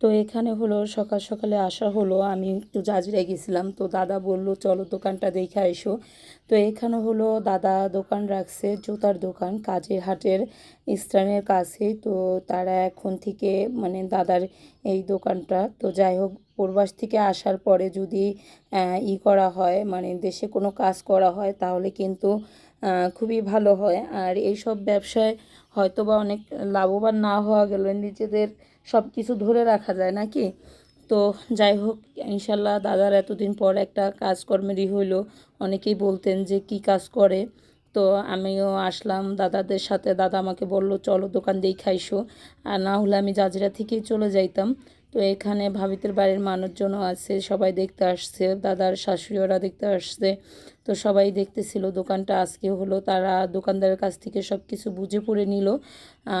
তো এখানে হলো, সকাল সকালে আসা হলো। আমি একটু জাজরে গেছিলাম। তো দাদা বলল, চলো দোকানটা দেখে এসো তো এখানে হলো, দাদা দোকান রাখছে, জুতার দোকান, কাজের হাটের স্থানের কাছে তো তারা এখন থেকে মানে দাদার এই দোকানটা। তো যাই হোক, প্রবাস থেকে আসার পরে যদি ই করা হয় মানে দেশে কোনো কাজ করা হয়, তাহলে কিন্তু খুবই ভালো হয়। আর এইসব ব্যবসায় হয়তো বা অনেক লাভবান না হওয়া গেলে নিজেদের সব কিছু ধরে রাখা যায় নাকি? তো যাই হোক ইনশাল্লাহ দাদার এতদিন পর একটা কাজকর্মেরই হইল। অনেকেই বলতেন যে, কি কাজ করে? তো আমিও আসলাম দাদাদের সাথে। দাদা আমাকে বলল, চলো দোকান দিয়ে খাইসো। আর না হলে আমি জাজিরা থেকেই চলে যাইতাম। তো এখানে ভাবিতের বাড়ির মানুষজনও আছে সবাই দেখতে আসছে দাদার শাশুড়িওরা দেখতে আসছে। তো সবাই দেখতেছিল দোকানটা আজকে হলো তারা দোকানদারের কাছ থেকে সব কিছু বুঝে পড়ে নিল।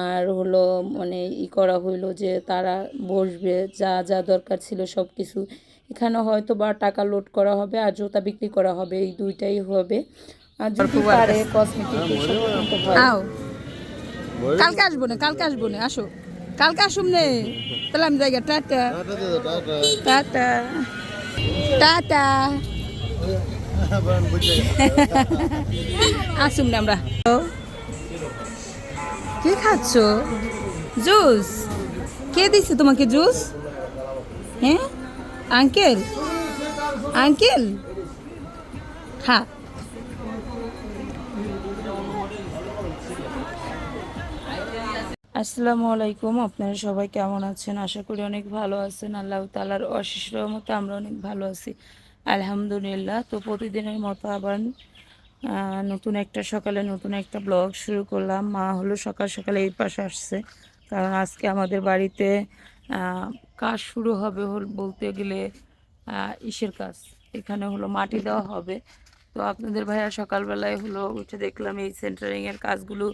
আর হলো মানে ই করা হইল যে তারা বসবে যা যা দরকার ছিল সব কিছু এখানে হয়তো বা টাকা লোড করা হবে আর জুতা বিক্রি করা হবে এই দুইটাই হবে। আর যদি পারে কসমেটিক হয় কালকে আসব না কালকে আসব না আসো। কালকে আসুম নে। তাহলে আমি জায়গা টাটা। টাটা। টাটা। আসুম না আমরা। কি খাচ্ছ? জুস। কে দিছে তোমাকে জুস? হ্যাঁ? আঙ্কেল? আঙ্কেল? হ্যাঁ। আসসালামু আলাইকুম, আপনারা সবাই কেমন আছেন? আশা করি অনেক ভালো আছেন। আল্লাহ তালার অশেষ রহমতে আমরা অনেক ভালো আছি। আলহামদুলিল্লাহ, তো প্রতিদিনের মতো আবার নতুন একটা সকালে নতুন একটা ব্লগ শুরু করলাম। মা হলো সকাল সকালে এই পাশে আসছে। কারণ আজকে আমাদের বাড়িতে কাজ শুরু হবে হল বলতে গেলে ইসের কাজ। এখানে হলো মাটি দেওয়া হবে। তো আপনাদের ভাইয়া সকালবেলায় হলো উঠে দেখলাম এই সেন্টারিংয়ের কাজগুলো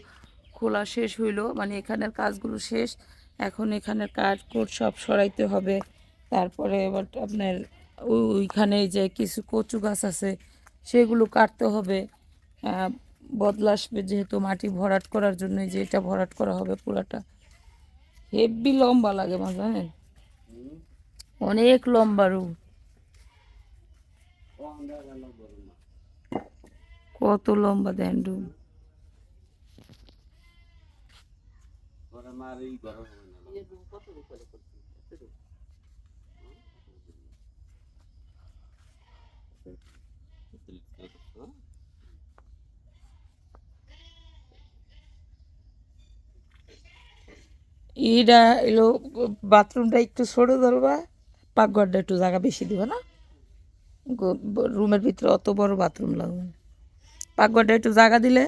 খোলা শেষ হইল মানে এখানের কাজগুলো শেষ। এখন এখানের কাজ কোট সব সরাইতে হবে। তারপরে এবার আপনার ওইখানে যে কিছু কচু গাছ আছে, সেগুলো কাটতে হবে। বদলা আসবে যেহেতু মাটি ভরাট করার জন্য যে এটা ভরাট করা হবে পুরাটা। হেভি লম্বা লাগে মা, জানেন? অনেক লম্বা রু কত লম্বা দেন রুম এটা এলো বাথরুমটা একটু ছোট ধরবা পাকঘরটা একটু জায়গা বেশি দিবা না? রুমের ভিতরে অত বড় বাথরুম লাগবে না। পাকঘরটা একটু জায়গা দিলে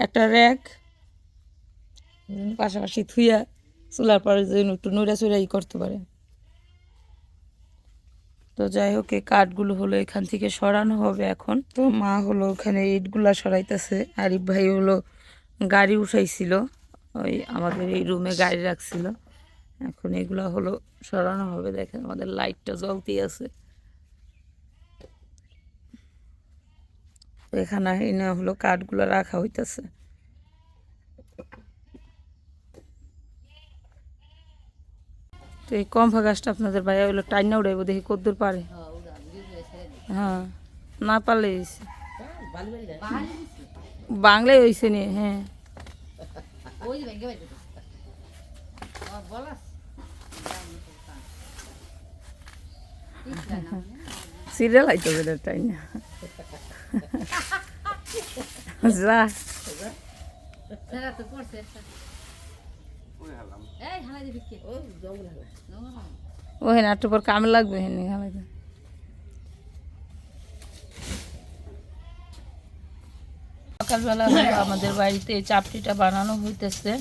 একটা র্যাক পাশাপাশি থুইয়া চুলার পরে যেন একটু নড়া চড়া ই করতে পারে। তো যাই হোক, এই কাঠগুলো হলো এখান থেকে সরানো হবে এখন। তো মা হলো ওখানে ইটগুলা সরাইতেছে। আরিফ ভাই হলো গাড়ি উঠাইছিল, ওই আমাদের এই রুমে গাড়ি রাখছিল। এখন এগুলা হলো সরানো হবে। দেখেন আমাদের লাইটটা জ্বলতেই আছে। এখানে হলো কাঠগুলো রাখা হইতেছে। তো এই কম্ফা গাছটা আপনাদের ভাইয়া হলো টাইনা উড়াইবো, দেখি কদ্দূর পারে। হ্যাঁ না পারলে হয়েছে বাংলায় হয়েছে নি হ্যাঁ। সিরিয়াল আইতে হবে টাই না যা। ও হেন একটু পর কামে লাগবে হেন হালাইতে সকালবেলা আমাদের বাড়িতে এই চাপটিটা বানানো হইতেছে।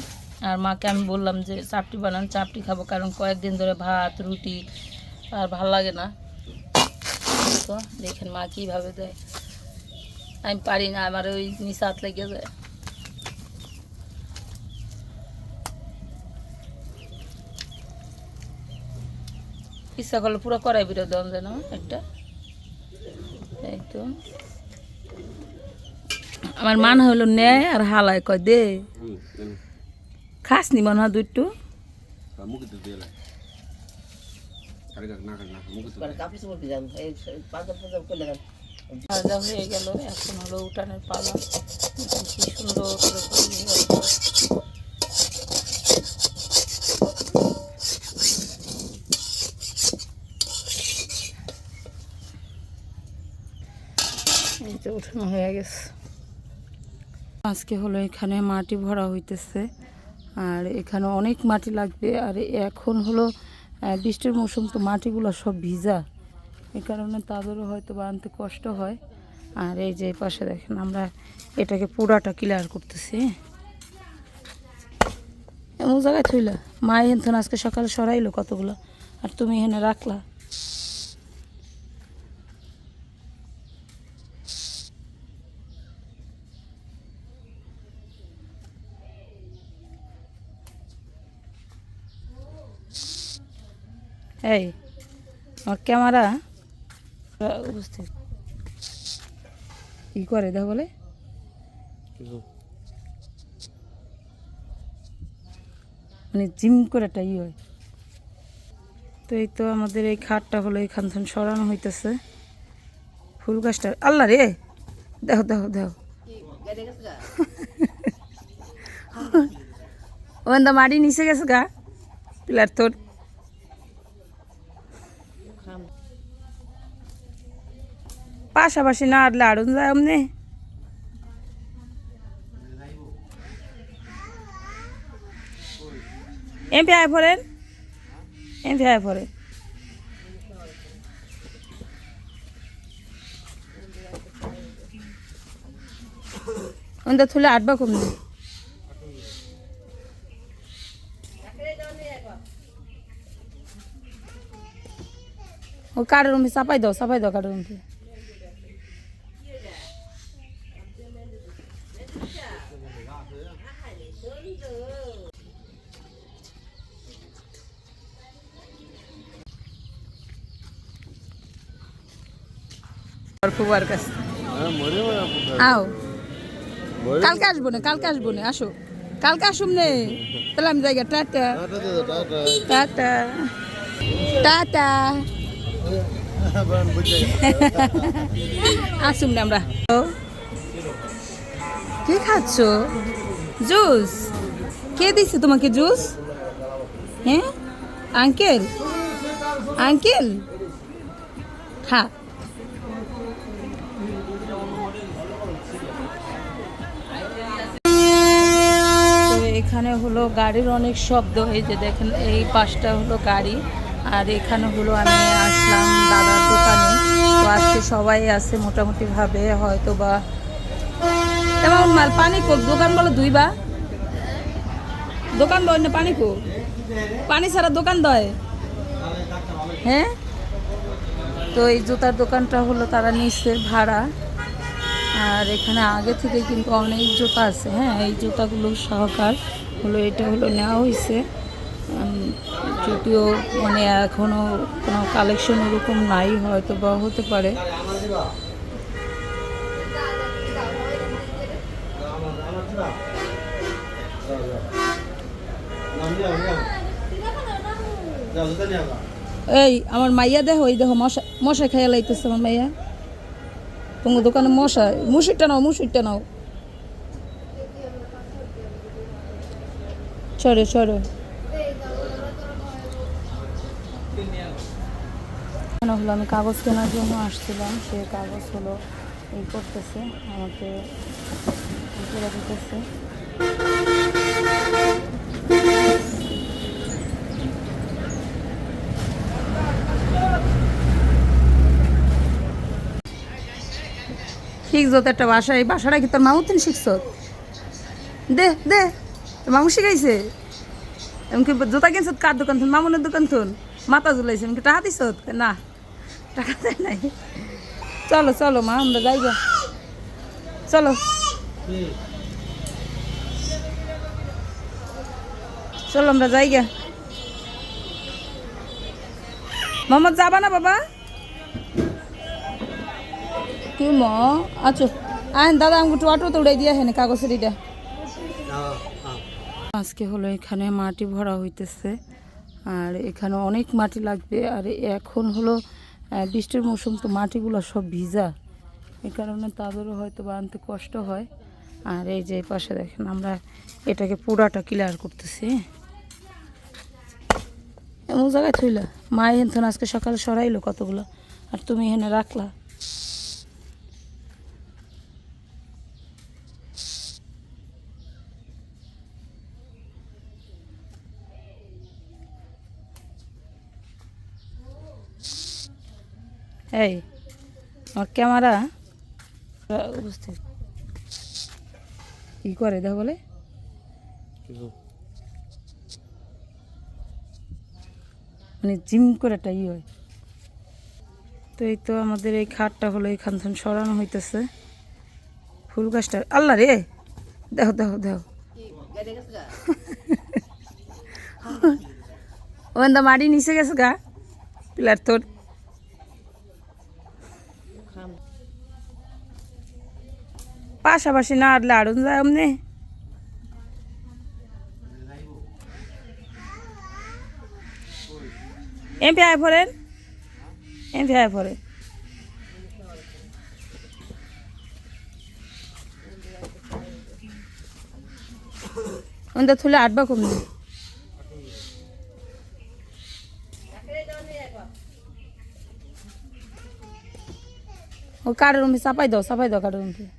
আর মাকে আমি বললাম যে চাপটি বানান চাপটি খাব কারণ কয়েকদিন ধরে ভাত রুটি আর ভালো লাগে না। তো দেখেন মা কীভাবে দেয়। আমি পারি না আমার ওই নিশাত লেগে যায়। ইচ্ছা করলে পুরো করাই বিরো দেন যেন একটা। এই তো। আমার মান হলো নেয় আর হালায় কয় দে। খাস নি মনে হয় দুইটু। হয়ে গেল, এখন হলো উঠানের পালা। কি সুন্দর করে তৈরি হয়েছে এই যে হয়ে গেছে। আজকে হলো এখানে মাটি ভরা হইতেছে, আর এখানে অনেক মাটি লাগবে, আর এখন হলো বৃষ্টির মৌসুম, তো মাটিগুলো সব ভিজা। এ কারণে তাদেরও হয়তো বা আনতে কষ্ট হয়। আর এই যে পাশে দেখেন, আমরা এটাকে পুরাটা ক্লিয়ার করতেছি এমন জায়গায় থইলা, মা হেন আজকে সকালে সরাইলো কতগুলো, আর তুমি এখানে রাখলা। এই, আমার ক্যামেরা। উপস্থিত কি করে, দেখো বলে। মানে জিম করে একটা ই হয়। তো এই তো আমাদের এই খাটটা হলো, এখান থেকে সরানো হইতেছে। ফুল গাছটা, আল্লাহ রে! দেখো দেখো দেখো। ওখান মাটি নিচে গেছে গা, পিলার তোর। পাশাপাশি না আটলে আড়ুন যায় আমনে এমপি আয় পড়েন এমপি আয় ওটা থুলে আটবা কম নেই ও কাঠের রুমে চাপাই দাও চাপাই দাও কাঠের রুমে। ফুবার কাছে আও। কালকে আসব না কালকে আসব না আসো। কালকে আসুম নে। তাহলে আমি জায়গা টাটা। Tata tata. আসুম না আমরা। কি খাচ্ছ? জুস। কে দিছে তোমাকে জুস? হ্যাঁ? আঙ্কেল? আঙ্কেল? হ্যাঁ এখানে হলো গাড়ির অনেক শব্দ এই যে দেখেন এই পাশটা হলো গাড়ি আর এখানে হলো আমি আসলাম দাদার দোকানে। তো আজকে সবাই আছে মোটামুটি ভাবে হয়তো বা তেমন মাল পানি কো দোকান বলো দুইবা দোকান দয় না পানি কো পানি ছাড়া দোকান দয়? হ্যাঁ? তো এই জুতার দোকানটা হলো তারা নিচ্ছে ভাড়া। আর এখানে আগে থেকে কিন্তু অনেক জুতা আছে হ্যাঁ? এই জুতাগুলো সহকার হলো, এটা হলো নেওয়া হয়েছে যদিও মানে এখনও কোনো কালেকশন ওরকম নাই, হয়তো বা হতে পারে। এই, আমার মাইয়া দেখো, এই দেখো, মশা মশা খাইয়া লাইতেছে আমার মাইয়া। তোমার দোকানে মশা মুসুরটা নাও মুসুরটা নাও। সরে এখানে হলো? আমি কাগজ কেনার জন্য আসছিলাম, সে কাগজ হলো, এই করতেছে, আমাকে দিতেছে। শিখছ তো একটা বাসা, এই বাসাটা কি তোর মামু তুমি শিখছ? দে দে মামু শিখাইছে। এমনকি জুতা কিনছ, কার দোকান থুন, মামুনের দোকান থুন। মাথা ঝুলাইছে, এমনকি টাকা দিছ না, টাকা দেয় নাই। চলো চলো, মা, আমরা যাই গা। চলো। চলো, আমরা যাই গা। মোহাম্মদ যাবা না বাবা? ম? আচ্ছা। আইন, দাদা আমাকে একটু অটোতে উড়াই দিয়ে হেন কাগজের এটা আজকে হলো এখানে মাটি ভরা হইতেছে, আর এখানে অনেক মাটি লাগবে, আর এখন হলো বৃষ্টির মৌসুম, তো মাটিগুলো সব ভিজা। এই কারণে তাদেরও হয়তো বা আনতে কষ্ট হয়। আর এই যে পাশে দেখেন, আমরা এটাকে পুরাটা ক্লিয়ার করতেছি এমন জায়গায় থইলা। মা এখান আজকে সকালে সরাইলো কতগুলো, আর তুমি এখানে রাখলা। এই, আমার ক্যামেরা। উপস্থিত কি করে, দেখো বলে। মানে জিম করে একটা ই হয়। তো এই তো আমাদের এই খাটটা হলো এইখান থেকে সরানো হইতেছে। ফুল গাছটা, আল্লাহ রে! দেখো দেখো দেখো। ওখান মাটি নিচে গেছে গা, পিলার তোর। পাশাপাশি না আটলে আড়ুন যায় অমনে এমপি আয় পড়েন এমপি আয় পড়ে ওদের থুলে আটবা কমনি ও কাঠের রুমে চাপাই দাও চাপাই দাও কাঠের রুমে।